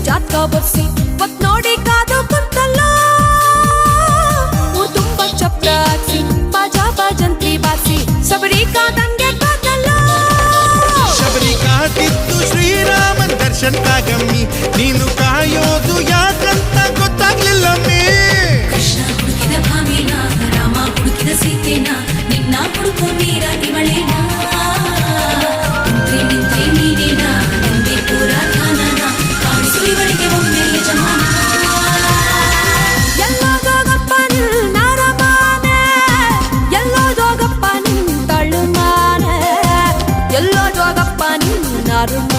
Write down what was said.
ಬರ್ಸಿ ಮತ್ ನೋಡಿ ಕಾದು ಕುಂತಲ್ಲ. ಊರ್ ತುಂಬ ಚಪ್ರ ಹಾಕ್ಸಿ ಬಾಜಾ ಬಾಜಂತಿ ಬಾಸಿ ಸಬರಿ ಕಾದಂಗೆ ಕಾದಲ್ಲ ಶಬರಿ ಕಾಟಿತ್ತು ಶ್ರೀರಾಮನ್ ದರ್ಶನ್ಕಾಗಮ್ಮಿ ನೀನು yarına